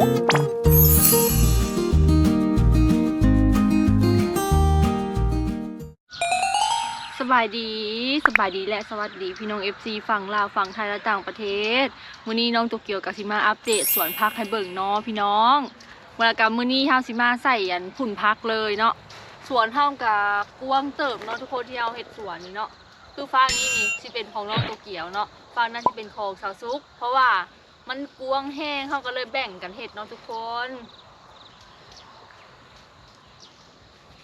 สบายดีสบายดีและสวัสดีพี่น้อง FC ฝั่งลาวฝั่งไทยและต่างประเทศมื้อนี้น้องโตเกียวกับสิมาอัปเดตสวนพักให้เบิ่งเนาะพี่น้องวลากมื้อนี้เฮาสิมาใส่อันผุ่นพักเลยเนาะสวนเฮากับกว้างเติบเนาะทุกคนที่เฮาเฮ็ดสวนนี่เนาะคือฝั่งนี้นี่สิเป็นของน้องโตเกียวเนาะฝั่งนั้นสิเป็นของสาวซุก เพราะว่า มันกวงแห้งเฮาก็เลยแบ่งกันเฮ็ดเนาะทุกคน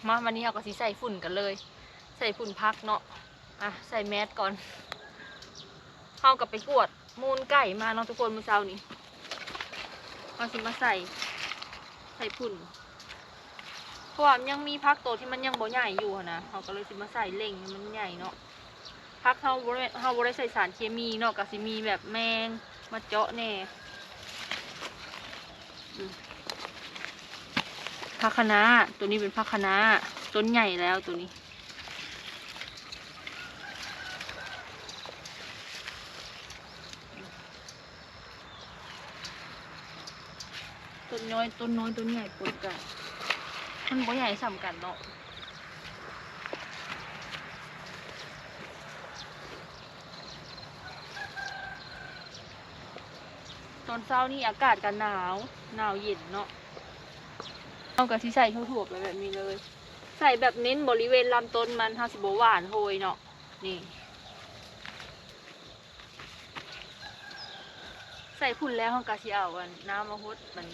มาวันนี้เฮาก็สิใส่ฝุ่นกันเลย ใส่ฝุ่นพักเนาะอะใส่แมสก่อนเข้ากับไปกวดมูลไก่มาเนาะทุกคนเมื่อเช้านี้เอาสิมาใส่ใส่ฝุ่นเพราะว่ายังมีพักโตวที่มันยังบ่ใหญ่อยู่นะเขาก็เลยสิมาใส่เล่งมันใหญ่เนาะพักเขาเขาบ่ได้ใส่สารเคมีเนาะก็สิมีแบบแมง มาเจาะแน่อืมพักคะน้าตัวนี้เป็นพักคะน้าต้นใหญ่แล้วตัวนี้ ต้นน้อยต้นน้อยต้นใหญ่ปนกันมันบ่ใหญ่สำกันเนาะ ตอนเช้านี่อากาศกันหนาว หนาวเย็นเนาะเอากะที่ใส่ทั่วๆไปแบบนี้เลย ใส่แบบเน้นบริเวณลำต้นมันห้าสิบหวานโหยเนาะนี่ ใส่พุ่นแล้วห้องกะสิเอาอันน้ำมาฮดมัน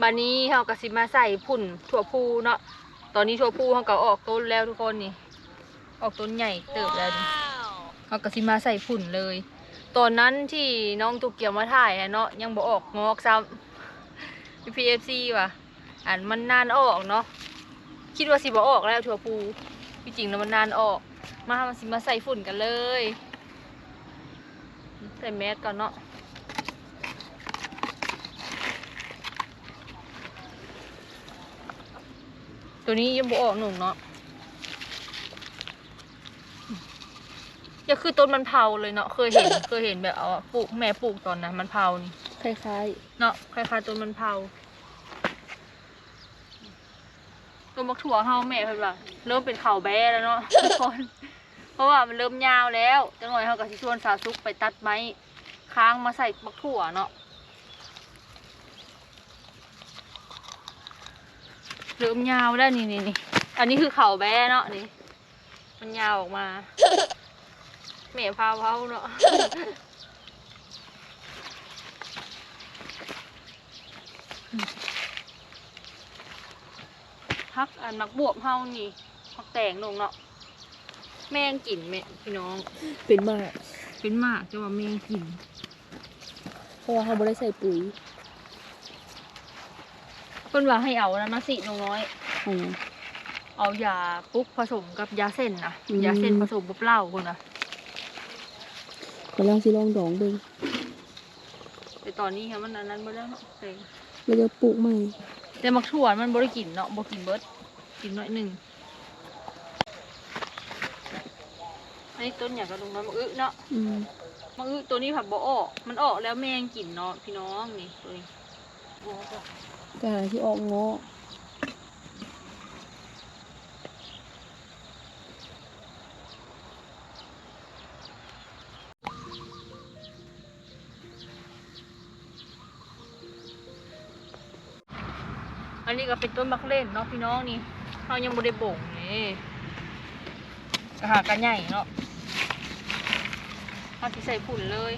บานนี้เฮากะสิมาใส่พุ่นถั่วพูเนาะตอนนี้ถั่วพูเฮาก็ออกต้นแล้วทุกคนนี่ ออกต้นใหญ่เติบแล้วนี่เฮากะสิมาใส่พุ่นเลย ตอนนั้นที่น้องตุกเกียวมาถ่ายอะเนาะยังบ่ออกงอกซ้ำ PFC ว่ะอันมันนานออกเนาะคิดว่าสิบ่ออกแล้วถั่วพูที่จริงแล้วมันนานออก มามาสิมาใส่ฝุ่นกันเลย ใส่แมสก่อนเนาะตัวนี้ยังบ่ออกหนุ่มเนาะ อย่าคือต้นมันเผาเลยเนาะเคยเห็น เคยเห็นแบบเอาอะปลูกแม่ปลูกตอนนั้นมันเผานี่คล้ายเนาะคล้ายๆต้นมันเผาต้นมักถั่วเฮาแม่เพิ่นว่าเริ่มเป็นเข่าแบ้แล้วเนาะทุกคน เพราะว่ามันเริ่มยาวแล้วจังหน่อยเฮาก็สิชวนสาวซุกไปตัดไม้ค้างมาใส่มักถั่วเนาะเริ่มยาวแล้วนี่นี่นี่อันนี้คือเข่าแบ้เนาะนี่ มันยาวออกมา แม่พาเว้าเนาะพักอันมักบวบเฮานี่พักแตงลงเนาะแมงกินแม่พี่น้องๆเป็นมากเป็นหมากจะว่าแมงกินเพราะว่าเขาไม่ได้ใส่ปุ๋ยเพิ่นว่าให้เอานะมาสิน้องน้อย อืม เอายาปุ๊กผสมกับยาเส้นนะอืม ยาเส้นผสมกับเหล้าคนนะ กำลังสิลองดองเบิ่งแต่ตอนนี้ค่ะมันอันนั้นบ่ได้เนาะแต่แล้วจะปลูกใหม่แต่มักถั่วมันบ่ได้กินเนาะบ่กินเบิดกินน้อยหนึงอันนี้ต้นอย่างกระดุงน้อยมะอึเนาะอืมมะอึตัวนี้ผับบ่ออกมันออกแล้วแมงกินเนาะพี่น้องนี่ตัวนี้กาที่ออกเงาะ นี้ก็เป็นต้นมักเล่นเนาะพี่น้องนี่เรายังบ่ได้บ่งนี่กระหากันใหญ่เนาะเอาที่ใส่ผุ่นเลย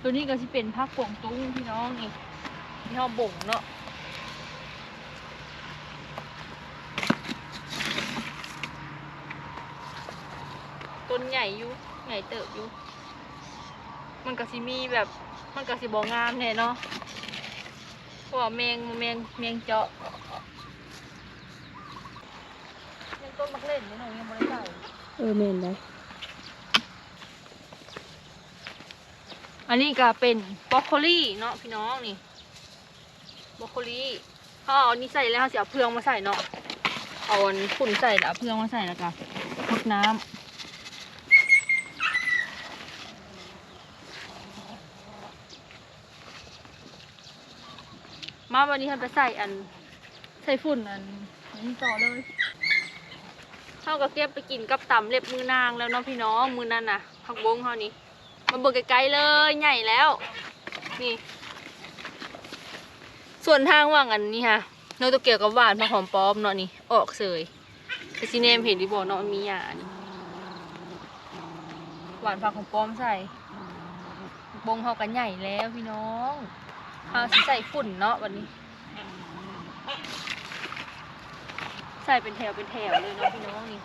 ตัวนี้ก็สิเป็นพักป่งตุ้งพี่น้องนี่ที่เราบ่งเนาะต้นใหญ่อยู่ใหญ่เติบอยู่ มันก็สิมีแบบมันก็สิบองามแน่เนาะเพราะว่าแมงแมงแมงเจาะยังต้นมักเล่นนี่หน่อยยังไม่ได้ใส่เออแม่นได้อันนี้ก็เป็นบรอกโคลีเนาะพี่น้องนี่บรอกโคลีเขาเอาอันนี้ใส่แล้วเขาจะเอาเพืองมาใส่เนาะเอาอันฝุ่นใส่แล้วเอาเพื่องมาใส่แล้วก็พดน้ำ มาวันนี้ทำไปใส่อันใส่ฝุ่นอันนี้ต่อเลยเท่ากับเก็บไปกินกับตำเล็บมือนางแล้วเนาะพี่น้องมือนั่นน่ะผักบงเท่านี้มาเบิกไกลๆเลยใหญ่แล้ว นี่ ส่วนทางว่างอันนี้ค่ะโนโตเกียวกับหวานผักหอมป้อมเนาะนี่ออกเสยแต่ซีเนมเห็นดิบอกเนาะมันมีหยานี่หวานผักหอมป้อมใส่บงเขากันใหญ่แล้วพี่น้อง เขาใส่ฝุ่นเนาะวันนี้ ใส่เป็นแถวเป็นแถวเลยเนาะพี่น้องนี่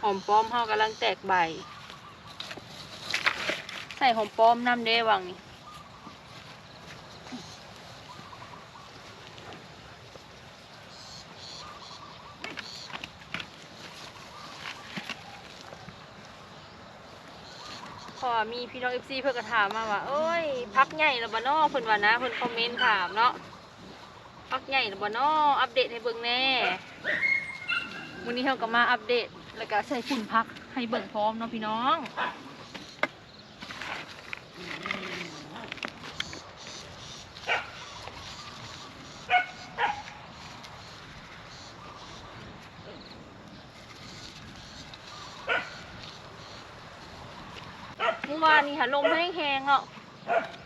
หอมป้อมเฮากำลังแตกใบ ใส่หอมป้อมน้ำเด้วังนี่ พอมีพี่น้องเอฟซีเพื่อกระถามมาว่าเอ้ยพักใหญ่ระบานอเพิ่นว่านะเพิ่นคอมเมนต์ถามเนาะพักใหญ่ระเบ่นออัปเดตให้เบิ่งแน่วันนี้เราก็มาอัปเดตแล้วก็ใส่ฝุ่นพักให้เบิ่งพร้อมเนาะพี่น้อง วานนี้ค่ะลมแห้งๆเนาะ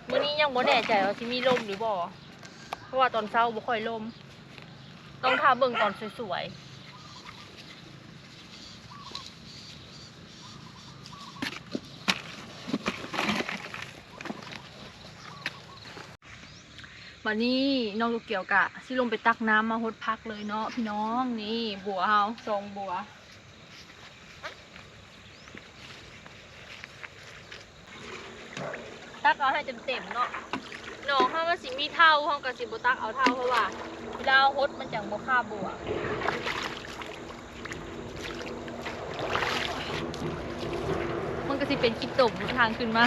มื้อนี้ยังบ่แน่ใจว่าสิมีลมหรือบ่เพราะว่าตอนเช้าบ่ค่อยลม ต้องทาเบิ่งตอนสวยๆวันนี้น้องลูกเกี่ยวกะสิลงไปตักน้ำมาหดพักเลยเนาะพี่น้องนี่บัวเฮาทรงบัว ตักเอาให้เต็มๆเนาะหนองเฮาก็สิมีเท่าเฮาก็สิบตักเอาเท่าเพราะว่าเวลาหดมันจังบ่ค่าบัวมันก็สิเป็นกิดตมทางขึ้นมา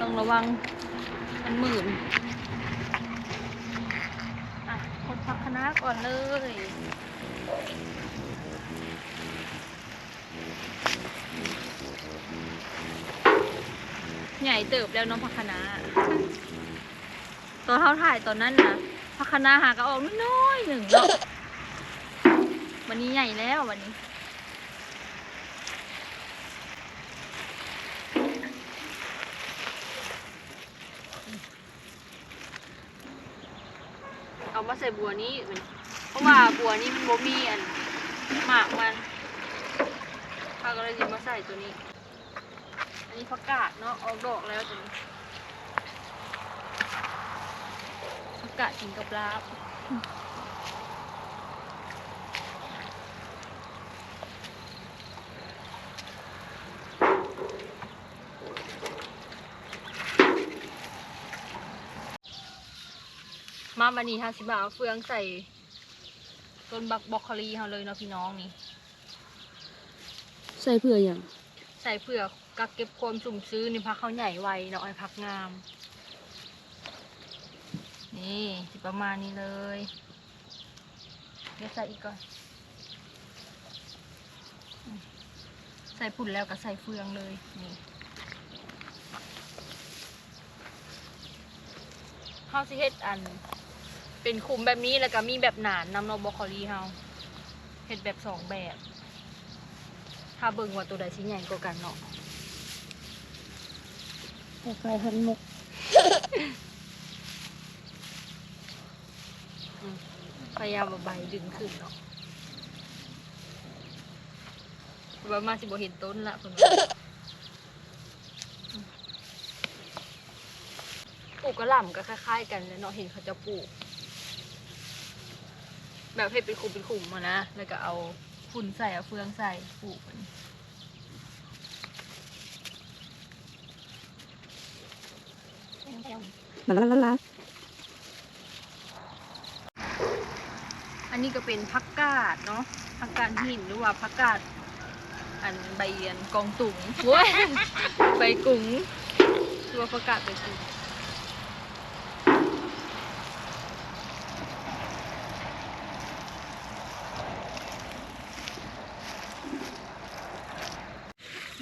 ต้องระวังมันหมื่นอะคนพักคณะก่อนเลย ใหญ่เติบแล้วน้องพักคณะตอนเท่าถ่ายตอนนั้นนะพักคณะหากระออกน้อยหนึ่งเนาะวันนี้ใหญ่แล้ววันนี้เอามาใส่บัวนี้เพราะว่าบัวนี้มันบ่มีอันหมากมันข้าก็เลยหยิบมาใส่ตัวนี้ อันนี้ผักกาดเนาะออกดอกแล้วตัวนี้ผักกาดกินกับลาบมาวันนี้ฮะสิบาเอาเฟืองใส่ต้นบักบรอกโคลีเขาเลยเนาะพี่น้องนี่ ใส่เพื่ออย่าง ใส่เผื่อ กักเก็บความสุ่มซื้อในพักเขาใหญ่ไวเนาะไอ้พักงาม นี่สิประมาณนี้เลยเดี๋ยวใส่อีกก่อน ใส่ปุ่นแล้วก็ใส่เฟืองเลยนี่เฮาสิเฮ็ดอัน เป็นคุมแบบนี้แล้วก็มีแบบหนานนำโนบรอกโคลีเฮาเฮ็ดแบบสองแบบ ถ้าเบิ่งว่าตัวใดชิ้นใหญ่กว่ากันเนาะ คล้ายๆหันนกพยายามเอาใบดึงขึ้นเนาะว่ามาสิบ่เห็นต้นละเพิ่นปลูกกระหล่ำก็คล้ายๆกันเลยเนาะเห็นเขาจะปลูก แบบให้เป็นคุมเป็นคุมมานะ แล้วก็เอาฝุ่นใส่เอาเฟืองใส่ปลูกมัน ลาลาลาอันนี้ก็เป็นผักกาดเนาะผักกาดหินหรือว่าผักกาดอันใบเอียนกองตุงโว้ยใบกุ้งตัวประกาศใบกุ้ง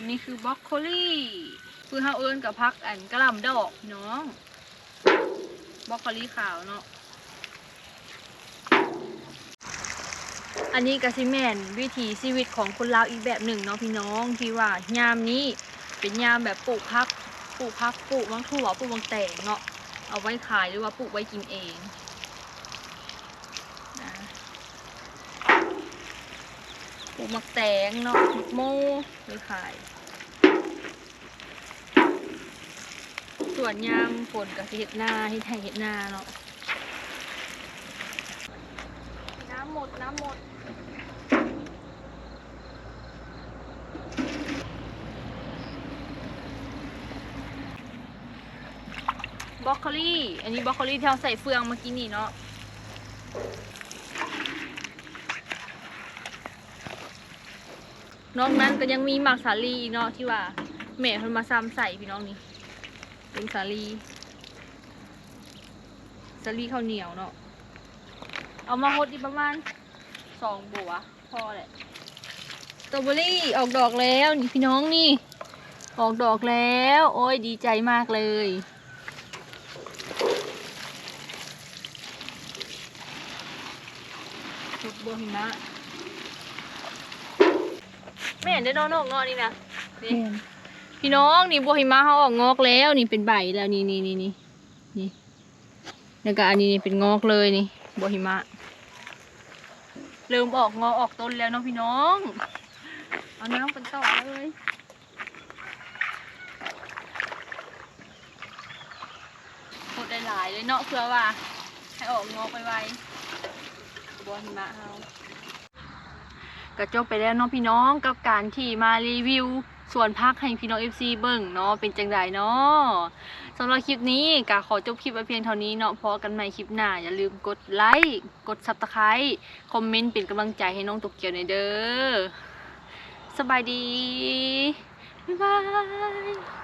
นี่คือบรอกโคลี่ คือเฮาเอิ้นกับพักอันกระหล่ำดอกน้องบอกโคลีขาวเนาะอันนี้ก็สิแมนวิถีชีวิตของคนลาวอีกแบบหนึ่งเนาะพี่น้องที่ว่ายามนี้เป็นยามแบบปลูกพักปลูกพักปลูกมังถั่วปลูกมังแตงเนาะเอาไว้ขายหรือว่าปลูกไว้กินเองนะปลูกมักแตงเนาะมักโม่ไว้ขาย ส่วนยามฝนกับเห็ดนาเห็ดไห่เห็ดนาเนาะน้ำหมดน้ำหมดบรอกโคลีอันนี้บรอกโคลีที่เราใส่เฟืองเมื่อกี้นี่เนาะนอกนั้นก็ยังมีหมากสาลีอีกเนาะที่ว่าแม่เพิ่นมาซ้ำใส่พี่น้องนี่ เป็นสาลีสาลีข้าวเหนียวเนาะเอามาหดอีกประมาณสองบัวพอแหละสตรอเบอรี่ออกดอกแล้วนี่พี่น้องนี่ ออกดอกแล้ว โอ้ยดีใจมากเลยสุดบัวหิมะแม่เห็นได้นอนออกงอนี่นะนี่ พี่น้องนี่บัวหิมะเขาออกงอกแล้วนี่เป็นใบแล้วนี่นี่นี่นี่นี่แล้วก็อันนี้นี่เป็นงอกเลยนี่บัวหิมะเริ่มออกงอกออกต้นแล้วเนาะพี่น้องเอาน้ำกันต่อเลยโคตรได้หลายเลยเนาะเพื่อว่า ให้ออกงอกไปไวบัวหิมะเฮาก็จบไปแล้วเนาะพี่น้องกับการที่มารีวิว ส่วนพักให้พี่น้องเอฟซีเบิ่งเนาะเป็นจังไดเนาะสำหรับคลิปนี้กาขอจบคลิปไว้เพียงเท่านี้เนาะพอกันใหม่คลิปหน้า อย่าลืมกดไลค์กดซับสไครต์คอมเมนต์เป็นกำลังใจให้น้องตกเกียวในเด้อสบายดีบ๊ายบาย